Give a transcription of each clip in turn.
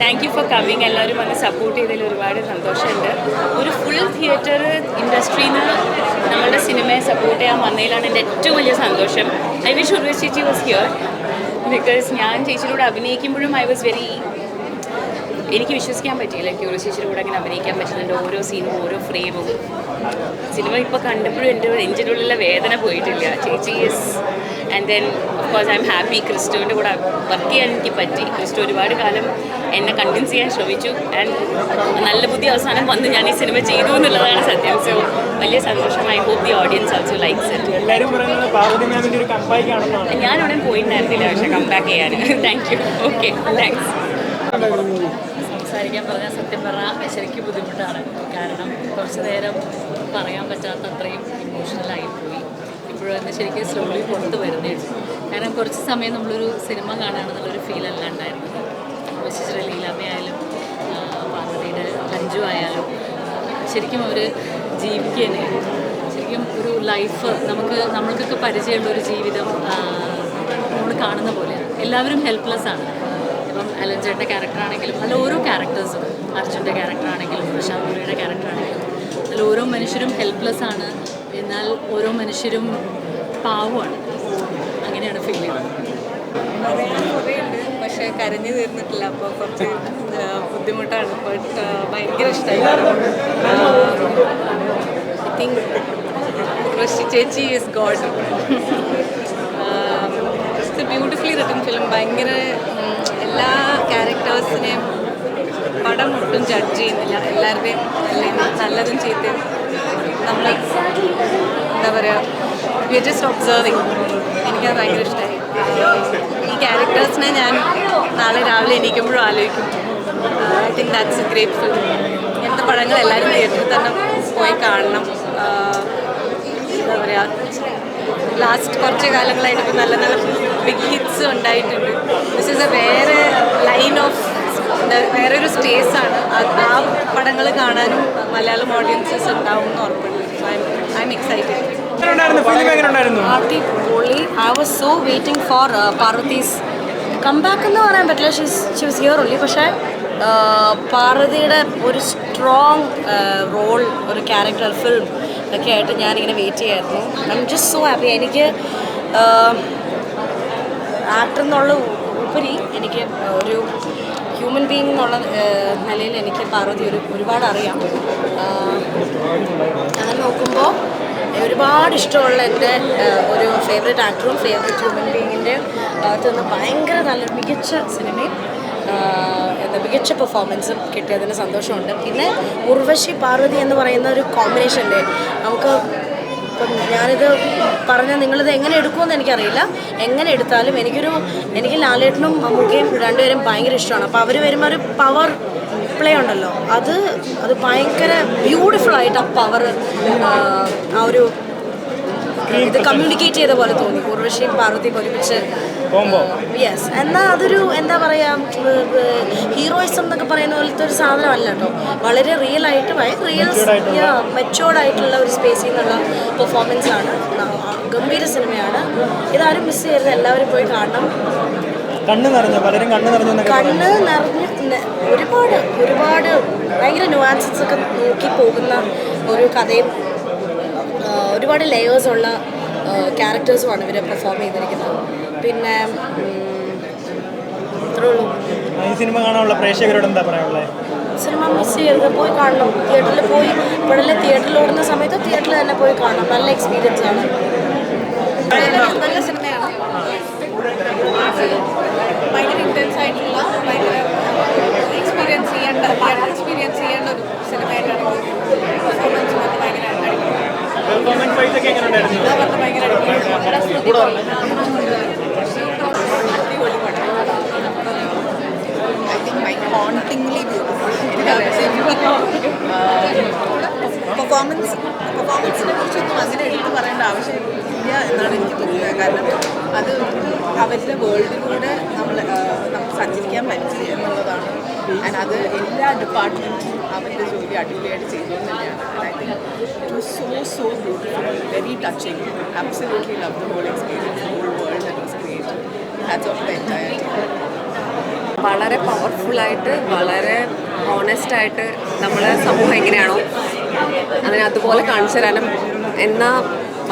Thank you for coming എല്ലാവരും വന്ന് support ചെയ്തതിൽ ഒരുപാട് സന്തോഷമുണ്ട്. ഒരു ഫുൾ തിയേറ്റർ ഇൻഡസ്ട്രിയിൽ നിന്ന് നമ്മളുടെ സിനിമയെ സപ്പോർട്ട് ചെയ്യാൻ വന്നതിലാണ് എന്റെ ഏറ്റവും വലിയ സന്തോഷം. ഐ വിഷ് ഉർവശി ചേച്ചി വാസ് ഹിയർ ബിക്കോസ് ഞാൻ ചേച്ചിയിലൂടെ അഭിനയിക്കുമ്പോഴും ഐ വാസ് വെരി എനിക്ക് വിശ്വസിക്കാൻ പറ്റിയില്ല. ക്യൂറി ചേച്ചിയുടെ കൂടെ അങ്ങനെ അഭിനയിക്കാൻ പറ്റുന്നുണ്ട്. ഓരോ സീനും ഓരോ ഫ്രെയിമും സിനിമ ഇപ്പോൾ കണ്ടപ്പോഴും എന്റെ എന്റെ ഉള്ളിലെ വേദന പോയിട്ടില്ല. ചേച്ചി is and then course I'm happy ക്രിസ്റ്റുവിന്റെ കൂടെ വർക്ക് ചെയ്യാൻ എനിക്ക് പറ്റി. ക്രിസ്റ്റു ഒരുപാട് കാലം എന്നെ കൺവിൻസ് ചെയ്യാൻ ശ്രമിച്ചു. ആൻഡ് നല്ല ബുദ്ധി അവസാനം വന്ന് ഞാൻ ഈ സിനിമ ചെയ്തു എന്നുള്ളതാണ് സത്യം. സോ വലിയ സന്തോഷമായി hope the audience also likes it ഞാനവിടെ പോയിട്ടുണ്ടായിരുന്നില്ല പക്ഷേ കംബാക്ക് ചെയ്യാൻ. താങ്ക് യു ഓക്കെ താങ്ക്സ് സംസാരിക്കാൻ പറഞ്ഞാൽ സത്യം പറഞ്ഞാൽ ശരിക്കും ബുദ്ധിമുട്ടാണ്. കാരണം കുറച്ച് നേരം പറയാൻ പറ്റാത്ത അത്രയും ഇമോഷണലായി പോയി ഇപ്പോഴും എന്നെ ശരിക്കും സ്ലോലി പുറത്ത് വരുന്നേ കാരണം കുറച്ച് സമയം നമ്മളൊരു സിനിമ കാണുകയാണെന്നുള്ളൊരു ഫീൽ അല്ല ഉണ്ടായിരുന്നത്. വിശേഷ ലീലാമ്മയായാലും പാർവതിയുടെ അഞ്ചു ആയാലും ശരിക്കും അവർ ജീവിക്കുകയാണ് ശരിക്കും ഒരു ലൈഫ് നമുക്ക് നമ്മൾക്കൊക്കെ പരിചയമുള്ള ഒരു ജീവിതം നമ്മൾ കാണുന്ന പോലെയാണ്. എല്ലാവരും ഹെൽപ്ലെസ് ആണ്. ഇപ്പം അലഞ്ചേട്ടന്റെ ക്യാരക്ടർ ആണെങ്കിലും അല്ല ഓരോ ക്യാരക്ടേഴ്സും അർജുന്റെ ക്യാരക്ടർ ആണെങ്കിലും പ്രശാന്തിയുടെ ക്യാരക്ടർ ആണെങ്കിലും അതിൽ ഓരോ മനുഷ്യരും ഹെൽപ്ലെസ് ആണ്. എന്നാൽ ഓരോ മനുഷ്യരും പാവമാണ്. അങ്ങനെയാണ് ഫീൽ ചെയ്യുന്നത്. പക്ഷേ കരഞ്ഞു തീർന്നിട്ടില്ല. അപ്പോൾ കുറച്ച് ബുദ്ധിമുട്ടാണ്. ബട്ട് ഭയങ്കര ഇഷ്ടമായി ഐ തിങ്ക് ഋഷി ചേച്ചി is god. It's beautifully written film ഭയങ്കര എല്ലാ ക്യാരക്ടേഴ്സിനെയും പടം ഒട്ടും ജഡ്ജ് ചെയ്യുന്നില്ല. എല്ലാവരുടെയും നല്ലതും ചീത്തയും നമ്മൾ എന്താ പറയുക വി ആർ ജസ്റ്റ് ഒബ്സർവിങ് എനിക്കത് ഭയങ്കര ഇഷ്ടമായി ഈ ക്യാരക്ടേഴ്സിനെ ഞാൻ നാളെ രാവിലെ എണീക്കുമ്പോഴും ആലോചിക്കും. I think that's a great ഇങ്ങനത്തെ പടങ്ങൾ എല്ലാവരും തിയേറ്ററിൽ തന്നെ പോയി കാണണം. എന്താ പറയുക ലാസ്റ്റ് കുറച്ച് കാലങ്ങളായിട്ട് ഇപ്പോൾ നല്ല നല്ല ബിഗ് ഹിറ്റ്സ് ഉണ്ടായിട്ടുണ്ട്. ദിസ് ഇസ് എ വേറെ ലൈൻ ഓഫ് വേറൊരു സ്പേസ് ആണ്. ആ പടങ്ങൾ കാണാനും മലയാളം ഓഡിയൻസസ് ഉണ്ടാവും എന്ന് ഉറപ്പുണ്ട്. I excited was so waiting for Parvathy's comeback എന്ന് പറയാൻ പറ്റില്ല. ഷീസ് ഷി വാസ് ഹിയർ ഉള്ളി പക്ഷേ uh, പാർവതിയുടെ ഒരു സ്ട്രോങ് റോൾ ഒരു ക്യാരക്ടർ ഫിലിം ഒക്കെ ആയിട്ട് ഞാനിങ്ങനെ വെയിറ്റ് ചെയ്യായിരുന്നു. I'm just so happy എനിക്ക് ആക്ടർ എന്നുള്ള ഉപരി എനിക്ക് ഒരു ഹ്യൂമൻ ബീങ് എന്നുള്ള നിലയിൽ എനിക്ക് പാർവതി ഒരു ഒരുപാട് അറിയാം. അങ്ങനെ നോക്കുമ്പോൾ ഒരുപാട് ഇഷ്ടമുള്ള എന്റെ ഒരു ഫേവറേറ്റ് ആക്ടറും ഫേവറേറ്റ് ഹ്യൂമൻ ബീങ്ങിന്റെ ഭാഗത്ത് നിന്ന് ഭയങ്കര നല്ല മികച്ച സിനിമയും എന്താ മികച്ച പെർഫോമൻസും കിട്ടിയതിന് സന്തോഷമുണ്ട്. പിന്നെ ഉർവശി പാർവതി എന്ന് പറയുന്ന ഒരു കോമ്പിനേഷന്റെ നമുക്ക് ഇപ്പം ഞാനിത് പറഞ്ഞാൽ നിങ്ങളിത് എങ്ങനെ എടുക്കുമെന്ന് എനിക്കറിയില്ല. എങ്ങനെ എടുത്താലും എനിക്കൊരു എനിക്ക് ലാലേട്ടനും മമ്മൂക്കയും രണ്ടുപേരും ഭയങ്കര ഇഷ്ടമാണ്. അപ്പോൾ അവർ വരുമ്പോൾ ഒരു പവർ പ്ലേ ഉണ്ടല്ലോ. അത് അത് ഭയങ്കര ബ്യൂട്ടിഫുൾ ആയിട്ട് ആ പവർ ആ ഒരു ഇത് കമ്മ്യൂണിക്കേറ്റ് ചെയ്ത പോലെ തോന്നി. ഉർവശിയും പാർവതിയും ഒരുമിച്ച്. യെസ് എന്നാൽ അതൊരു എന്താ പറയുക ഹീറോയിസം എന്നൊക്കെ പറയുന്ന പോലത്തെ ഒരു സാധനമല്ല കേട്ടോ. വളരെ റിയൽ ആയിട്ട് റിയൽ മെച്ചോർഡ് ആയിട്ടുള്ള ഒരു സ്പേസിൽ നിന്നുള്ള പെർഫോമൻസ് ആണ്. ഗംഭീര സിനിമയാണ്. ഇതാരും മിസ് ചെയ്യരുത്. എല്ലാവരും പോയി കാണണം. കണ്ണ് നിറഞ്ഞു പലരും കണ്ണ് നിറഞ്ഞു കണ്ണ് നിറഞ്ഞ് ഒരുപാട് ഒരുപാട് ഭയങ്കര നുവാൻസസ് ഒക്കെ നോക്കി പോകുന്ന ഒരു കഥയും ഒരുപാട് ലെയേഴ്സ് ഉള്ള ക്യാരക്ടേഴ്സുമാണ് ഇവർ പെർഫോം ചെയ്തിരിക്കുന്നത്. പിന്നെ ഇത്രേ ഉള്ളൂ. ഈ സിനിമ കാണാനുള്ള പ്രേക്ഷകരോട് എന്താ പറയാനുള്ളത് സിനിമ മിസ് ചെയ്യരുത്. പോയി കാണണം. തിയേറ്ററിൽ പോയി ഇവിടെ തിയേറ്ററിൽ ഓടുന്ന സമയത്ത് തിയേറ്ററിൽ തന്നെ പോയി കാണണം. നല്ല എക്സ്പീരിയൻസ് ആണ്. നല്ല സിനിമയാണ്. ഭയങ്കര ഇന്റൻസ് ആയിട്ടുള്ള ഭയങ്കര എക്സ്പീരിയൻസ് ചെയ്യേണ്ട തിയേറ്റർ എക്സ്പീരിയൻസ് ചെയ്യേണ്ട ഒരു സിനിമയായിട്ടാണ് പെർഫോമൻസ് ഒക്കെ ഭയങ്കര അടിപൊളി പെർഫോമൻസ് വൈസ് ഒക്കെ എങ്ങനെ ഉണ്ടായിരുന്നു ഇതാ പറഞ്ഞ ഭയങ്കര അടിപൊളി I think my hauntingly beautiful. Performance പെർഫോമൻസിനെ കുറിച്ചൊന്നും അങ്ങനെ എടുത്തു പറയേണ്ട ആവശ്യമില്ല എന്നാണ് എനിക്ക് തോന്നുന്നത് കാരണം അത് അവരുടെ വേൾഡിലൂടെ നമ്മൾ നമുക്ക് സഞ്ചരിക്കാൻ പറ്റി എന്നുള്ളതാണ്. ആൻഡ് അത് എല്ലാ ഡിപ്പാർട്ട്മെന്റും അവരുടെ ജോലി അടിപൊളിയായിട്ട് ചെയ്തു തന്നെയാണ് I think it was so so beautiful very touching absolutely love the whole experience whole world that was of the entire വളരെ പവർഫുള്ളായിട്ട് വളരെ ഓണസ്റ്റായിട്ട് നമ്മളെ സമൂഹം എങ്ങനെയാണോ അതിനെ അതുപോലെ കാണിച്ചു തരാനും എന്നാൽ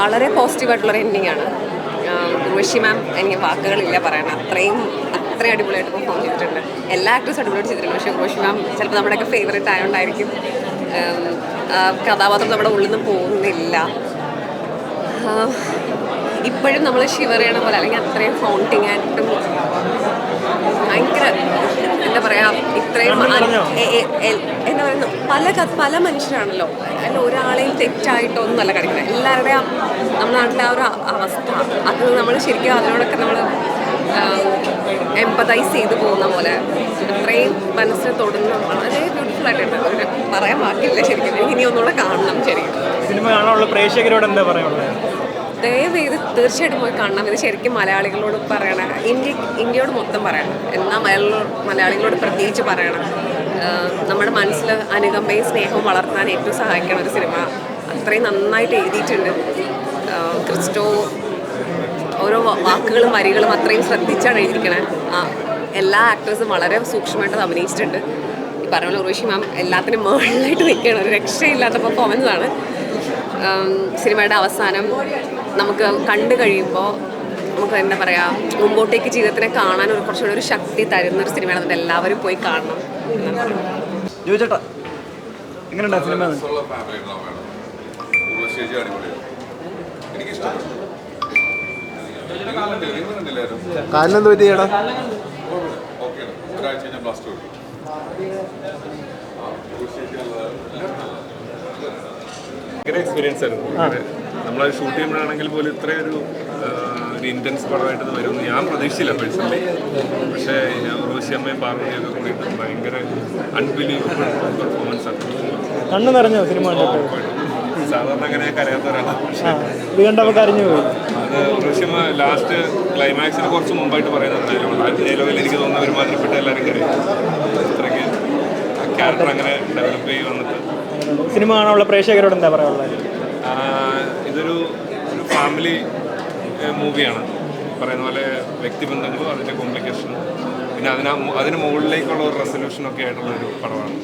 വളരെ പോസിറ്റീവായിട്ടുള്ളൊരു എൻഡിങ് ആണ്. ഉർവശി മാം എനിക്ക് വാക്കുകളില്ല പറയണം. അത്രയും അത്രയും അടിപൊളിയായിട്ട് പെർഫോം ചെയ്തിട്ടുണ്ട്. എല്ലാ ആക്ടേഴ്സും അടിപൊളിയായിട്ട് ചെയ്തിട്ടുണ്ട്. പക്ഷേ ഉർവശി മാം ചിലപ്പോൾ നമ്മുടെയൊക്കെ ഫേവറേറ്റ് ആയതുകൊണ്ടായിരിക്കും കഥാപാത്രം നമ്മുടെ ഉള്ളിൽ നിന്ന് പോകുന്നില്ല. ഇപ്പോഴും നമ്മൾ ഷിവർ ചെയ്യണ പോലെ അല്ലെങ്കിൽ അത്രയും ഫൗണ്ടിങ് ആയിട്ടും ഭയങ്കര എന്താ പറയാ ഇത്രയും എന്താ പറയുന്ന പല പല മനുഷ്യരാണല്ലോ. അല്ല ഒരാളെയും തെറ്റായിട്ടൊന്നുമല്ല കളിക്കുന്നത് എല്ലാവരുടെയും നമ്മുടെ നാട്ടിലെ ആ ഒരു അവസ്ഥ അത് നമ്മൾ ശരിക്കും അതിനോടൊക്കെ നമ്മൾ എംപതൈസ് ചെയ്തു പോകുന്ന പോലെ അത്രയും മനസ്സിനെ തൊടുന്ന വളരെ ബ്യൂട്ടിഫുൾ ആയിട്ടുണ്ട്. അങ്ങനെ പറയാൻ ബാക്കിയില്ല ശരിക്കും. ഇനി ഒന്നുകൂടെ കാണണം ശരിക്കും. സിനിമ കാണാനുള്ള പ്രേക്ഷകരോട് എന്താ പറയാനുള്ളത്? ദയവേത് തീർച്ചയായിട്ടും പോയി കാണണം. ഇത് ശരിക്കും മലയാളികളോട് പറയണം ഇന്ത്യ ഇന്ത്യയോട് മൊത്തം പറയണം. എന്നാൽ മലയാളികളോട് മലയാളികളോട് പ്രത്യേകിച്ച് പറയണം. നമ്മുടെ മനസ്സിൽ അനുകമ്പയും സ്നേഹവും വളർത്താൻ ഏറ്റവും സഹായിക്കുന്ന ഒരു സിനിമ. അത്രയും നന്നായിട്ട് എഴുതിയിട്ടുണ്ട്. ക്രിസ്റ്റോ ഓരോ വാക്കുകളും വരികളും അത്രയും ശ്രദ്ധിച്ചാണ് എഴുതിയിരിക്കണേ. എല്ലാ ആക്ടേഴ്സും വളരെ സൂക്ഷ്മമായിട്ട് അഭിനയിച്ചിട്ടുണ്ട്. ഈ പറഞ്ഞ പോലെ മാം എല്ലാത്തിനും മുകളിലായിട്ട് നിൽക്കുകയാണ്. ഒരു രക്ഷയില്ലാത്ത പെർഫോമൻസാണ് സിനിമയുടെ അവസാനം നമുക്ക് കണ്ടു കഴിയുമ്പോൾ നമുക്ക് എന്താ പറയുക മുമ്പോട്ടേക്ക് ജീവിതത്തിനെ കാണാൻ ഒരു കുറച്ചുകൂടി ഒരു ശക്തി തരുന്ന ഒരു സിനിമയാണ് അതുകൊണ്ട് എല്ലാവരും പോയി കാണണം ജോയിച്ചേട്ടാ എങ്ങനെയുണ്ടാ സിനിമ? കാലിനെന്ത് ഒരാഴ്ച കഴിഞ്ഞാൽ ബ്ലാസ്റ്റ് കിട്ടും ഭയങ്കര എക്സ്പീരിയൻസ് ആയിരുന്നു. നമ്മളത് ഷൂട്ട് ചെയ്യുമ്പോഴാണെങ്കിൽ പോലും ഇത്രയും ഒരു ഒരു ഇന്റൻസ് പടമായിട്ട് വരുമെന്ന് ഞാൻ പ്രതീക്ഷിച്ചില്ല പേഴ്സണലി പക്ഷേ റോഷി അമ്മയും പാർവതിയൊക്കെ കൂടിയിട്ട് ഭയങ്കര അൺബിലീവബിൾ പെർഫോമൻസ് ആണ്. കണ്ണ് നിറഞ്ഞോ സിനിമ സാധാരണ അങ്ങനെ കരയാത്ത ഒരാളാണ് പക്ഷേ ഇത് കണ്ടപ്പോൾ കരഞ്ഞു പോയി. അത് റഷ്യമ്മ ലാസ്റ്റ് ക്ലൈമാക്സിന് കുറച്ച് മുമ്പായിട്ട് പറയുന്ന ഡയലോഗ് ആ ഡയലോഗിൽ എനിക്ക് തോന്നുന്ന ഒരുമാതിരിപ്പെട്ട എല്ലാവരും കരയും. അത്രയ്ക്ക് ക്യാരക്ടർ അങ്ങനെ ഡെവലപ്പ് ചെയ്ത് വന്നിട്ട് സിനിമ കാണാനുള്ള പ്രേക്ഷകരോട് എന്താ പറയാനുള്ളത്? ഇതൊരു ഒരു ഫാമിലി മൂവിയാണ്. പറയുന്ന പോലെ വ്യക്തിബന്ധങ്ങളും അതിന്റെ കോംപ്ലിക്കേഷനും പിന്നെ അതിന് അതിന് മുകളിലേക്കുള്ള ഒരു റെസൊല്യൂഷനൊക്കെ ആയിട്ടുള്ള ഒരു പടമാണ്.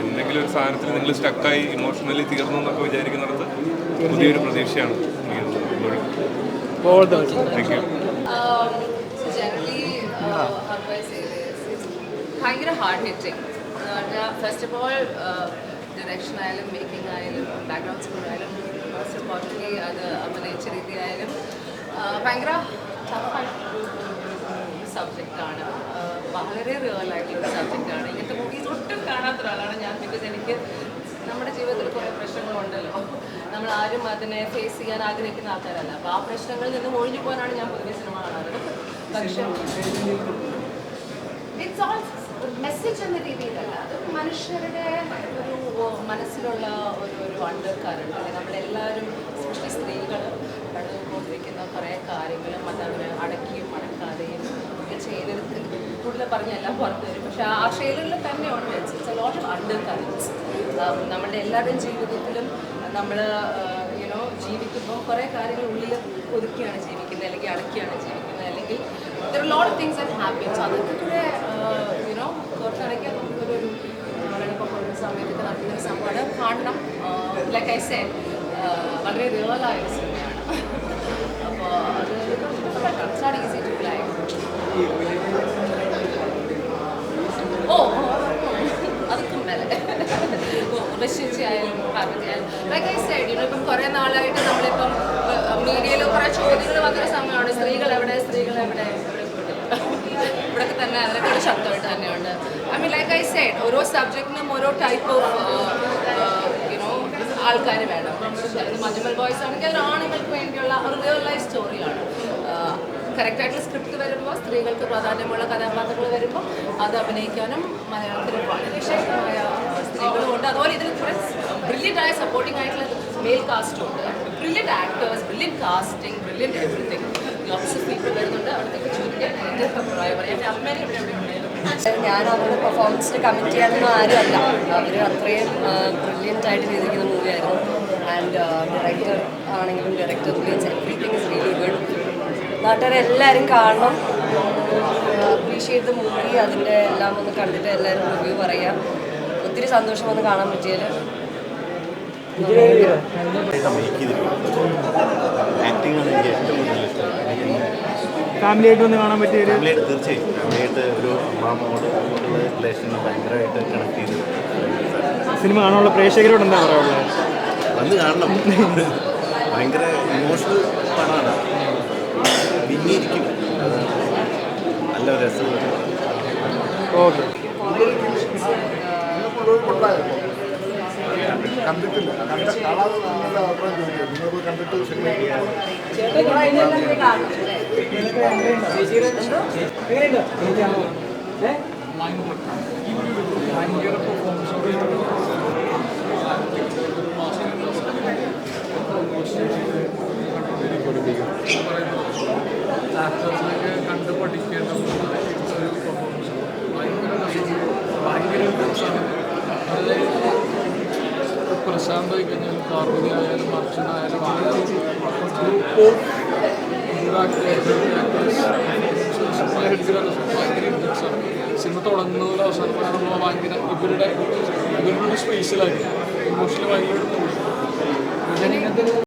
എന്തെങ്കിലും ഒരു സാധനത്തിൽ നിങ്ങൾ സ്റ്റക്കായി ഇമോഷണലി തീർന്നു എന്നൊക്കെ വിചാരിക്കുന്നിടത്ത് പുതിയൊരു പ്രതീക്ഷയാണ് all the thank you advice ചെയ്ത് ഭയങ്കര hard hitting first of all direction ആയാലും മേക്കിംഗ് ആയാലും ബാക്ക്ഗ്രൗണ്ട് സ്കോർ ആയാലും മോസ്റ്റ് ഇമ്പോർട്ടന്റ്ലി അത് അഭിനയിച്ച രീതി ആയാലും ഭയങ്കര ടഫായിട്ടുള്ള സബ്ജക്റ്റാണ് വളരെ റിയൽ ആയിട്ടുള്ള സബ്ജക്റ്റാണ് ഇങ്ങനത്തെ മൂവീസ് ഒട്ടും കാണാത്ത ഒരാളാണ് ഞാൻ ബിക്കോസ് എനിക്ക് നമ്മുടെ ജീവിതത്തിൽ കുറേ പ്രശ്നങ്ങളുണ്ടല്ലോ. നമ്മൾ ആരും അതിനെ ഫേസ് ചെയ്യാൻ ആഗ്രഹിക്കുന്ന ആൾക്കാരല്ല. അപ്പോൾ ആ പ്രശ്നങ്ങളിൽ നിന്ന് ഒഴിഞ്ഞു പോകാനാണ് ഞാൻ പൊതുവെ സിനിമ കാണാറ് പക്ഷേ ഇറ്റ്സ് ഓൾ മെസ്സേജ് എന്ന രീതിയിലല്ല. അത് മനുഷ്യരുടെ ഒരു മനസ്സിലുള്ള ഒരു ഒരു അണ്ടർ കറണ്ട് അല്ലെങ്കിൽ നമ്മളെല്ലാവരും സ്പെഷ്യലി സ്ത്രീകൾ കണ്ടുകൊണ്ടിരിക്കുന്ന കുറേ കാര്യങ്ങളും അതവർ അടക്കിയും അടക്കാതെയും ഒക്കെ ചെയ്തെടുത്ത് കൂടുതൽ പറഞ്ഞ എല്ലാം പുറത്തു വരും. പക്ഷേ ആ ശൈലികളിൽ തന്നെ ഉണ്ട് it's a lot of undercurrents നമ്മുടെ എല്ലാവരുടെയും ജീവിതത്തിലും നമ്മൾ യുനോ ജീവിക്കുമ്പോൾ കുറേ കാര്യങ്ങൾ ഉള്ളിൽ ഒതുക്കിയാണ് ജീവിക്കുന്നത് അല്ലെങ്കിൽ അടക്കിയാണ് ജീവിക്കുന്നത് അല്ലെങ്കിൽ lot of of things that happen. അതൊക്കെ കൂടെ കുറച്ചടക്കിയാൽ നമുക്കൊരു വെള്ളപ്പൊക്കം സമയത്തൊക്കെ നടക്കുന്ന സംഭവമാണ് കാണണം. ലൈക്ക് ഐ സെ വളരെ റിയൽ ആയ ഒരു സിനിമയാണ് അപ്പോൾ അത് it's not easy to play ഓ അതൊക്കെ മേലെ റഷ്യൻസി ആയാലും പാർവതി ആയാലും ലൈക്ക് ഐ സൈഡ് യുനോ ഇപ്പം കുറേ നാളായിട്ട് നമ്മളിപ്പം മീഡിയയിൽ കുറേ ചോദ്യങ്ങൾ വന്നൊരു സമയമാണ് സ്ത്രീകൾ എവിടെ സ്ത്രീകൾ എവിടെ ഇവിടൊക്കെ തന്നെ ശക്തമായിട്ട് തന്നെയുണ്ട്. I mean like I side ഓരോ സബ്ജക്റ്റിനും ഓരോ ടൈപ്പ് ഓഫ് യുനോ ആൾക്കാർ വേണം. മജുമൽ ബോയ്സ് ആണെങ്കിൽ അത് ആണുങ്ങൾക്ക് വേണ്ടിയുള്ള ഒരു റിയൽ ലൈഫ് സ്റ്റോറിയാണ് കറക്റ്റായിട്ടുള്ള സ്ക്രിപ്റ്റ് വരുമ്പോൾ സ്ത്രീകൾക്ക് പ്രാധാന്യമുള്ള കഥാപാത്രങ്ങൾ വരുമ്പോൾ അത് അഭിനയിക്കാനും മലയാളത്തിൽ വളരെ ശക്തമായ സ്ത്രീകളുമുണ്ട് അതുപോലെ ഇതിൽ കുറെ ബ്രില്യന്റ് ആയ സപ്പോർട്ടിംഗ് ആയിട്ടുള്ള മെയിൽ കാസ്റ്റും ഉണ്ട്. Brilliant actors brilliant casting brilliant everything lots of people വരുന്നുണ്ട്. അവിടുത്തെ ചോദിക്കാൻ എന്റെ അഭിപ്രായം. പറയാം എന്റെ അമ്മേനെ ഇവിടെ എവിടെ ഉണ്ടായിരുന്നു ഞാൻ അവരുടെ പെർഫോമൻസിന് കമ്മിറ്റ് ചെയ്യാനൊന്നും ആരുമല്ല. അവർ അത്രയും ബ്രില്യന്റ് ആയിട്ട് ചെയ്തിരിക്കുന്ന മൂവിയായിരുന്നു ആൻഡ് ഡയറക്ടർ ആണെങ്കിലും director brilliance everything is really good നാട്ടുകാരെല്ലാവരും കാണണം. അപ്രീഷിയേറ്റ് ദ മൂവി അതിന്റെ എല്ലാം ഒന്ന് കണ്ടിട്ട് എല്ലാവരും റിവ്യൂ പറയാം. ഒത്തിരി സന്തോഷം വന്ന് കാണാൻ പറ്റിയാൽ ആക്ടിംഗ് ആണ് എനിക്ക് ഏറ്റവും കൂടുതൽ ഇഷ്ടം. എനിക്ക് ഫാമിലി ആയിട്ട് വന്ന് കാണാൻ പറ്റിയ ഒരു ഫാമിലിയായിട്ട് തീർച്ചയായും. ഫാമിലിയായിട്ട് ഒരു അമ്മാമ്മോട് ഉള്ള റിലേഷൻ ഭയങ്കരമായിട്ട് കണക്ട് ചെയ്ത് സിനിമ കാണാനുള്ള പ്രേക്ഷകരോട് എന്താ പറയാനുള്ളത് വന്ന് കാണണം. ഭയങ്കര ഇമോഷണൽ പടമാണ്. പിന്നിരിക്കും. നല്ല രസമുള്ള ഓക്കെ കണ്ടിട്ടില്ല കണ്ട കാണാതെ നല്ല അഭിപ്രായം ചോദിക്കും നിങ്ങൾ കണ്ടിട്ട് സിനിമ ആക്ടേഴ്സിനൊക്കെ കണ്ട് പഠിക്കേണ്ട ഒരു പെർഫോമൻസ് ഭയങ്കര രസം ഭയങ്കര രസമാണ് അത് പ്രശാന്ത് ആയി കഴിഞ്ഞാലും പാർവതി ആയാലും അർച്ചന ആയാലും അങ്ങനെ ഒരു ഗ്രൂപ്പ് ഓഫ് ആക്ടേഴ്സ് ആയാലും ആയാലും ആണ് സിനിമ തുടങ്ങുന്ന പോലെ അവസാനം കാണുമ്പോൾ ഭയങ്കര ഇവരുടെ ഇവരുടെ സ്പേസിലായിരിക്കും ഇമോഷണൽ ഭയങ്കര